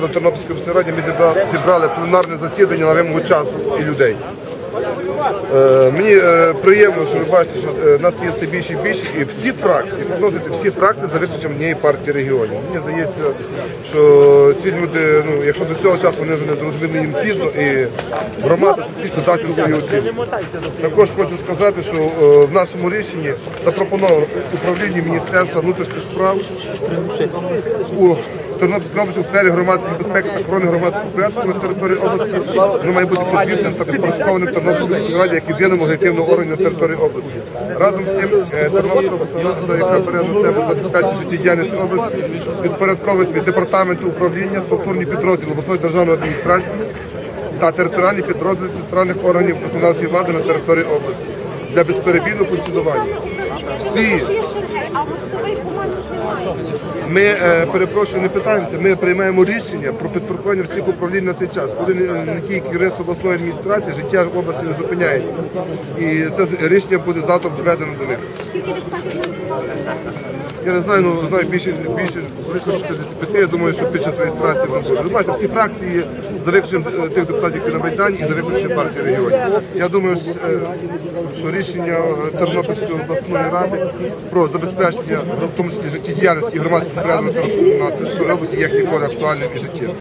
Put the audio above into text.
На Тернопільській обласній раді ми зібрали, пленарне засідання на вимогу часу і людей. Е, мені е, приємно, що ви бачите, що е, нас є все більше і більше, і всі фракції, можна всі фракції за виключенням однієї партії регіонів. Мені здається, що ці люди, ну, якщо до цього часу вони вже не зрозуміли їм пізно, і громада після дасть свою оцінку. Також хочу сказати, що в нашому рішенні запропоновано управління Міністерства внутрішніх справ у Тернопільській області у сфері громадської безпеки та охорони громадського порядку на території області воно має бути потрібним та підпорядкованим Тернопільській раді як єдиному легітимному органі на території області. Разом з тим, е, Тернопільська обласна яка бере на себе забезпечення життєдіяльності області, підпорядковує собі департаменту управління, структурні підрозділи обласної державної адміністрації та територіальні підрозділи центральних органів виконавчої влади на території області для безперебійного функціонування. Всі Ми е, перепрошую, не питаємося. Ми приймаємо рішення про підпорядкування всіх управлінь на цей час. Коли не, тільки керівництво обласної адміністрації, життя області не зупиняється. І це рішення буде завтра доведено до них. Я не знаю, ну знаю більше більше близько 65, Я думаю, що під час реєстрації воно буде. Бачите, всі фракції за виключенням е, тих депутатів, які на Майдані, і за виключенням партії регіонів. Я думаю, що, е, рішення Тернопільської обласної ради про забезпечення, в тому числі життєдіяльності і громадського порядку на території області як ніколи актуальне і життєве.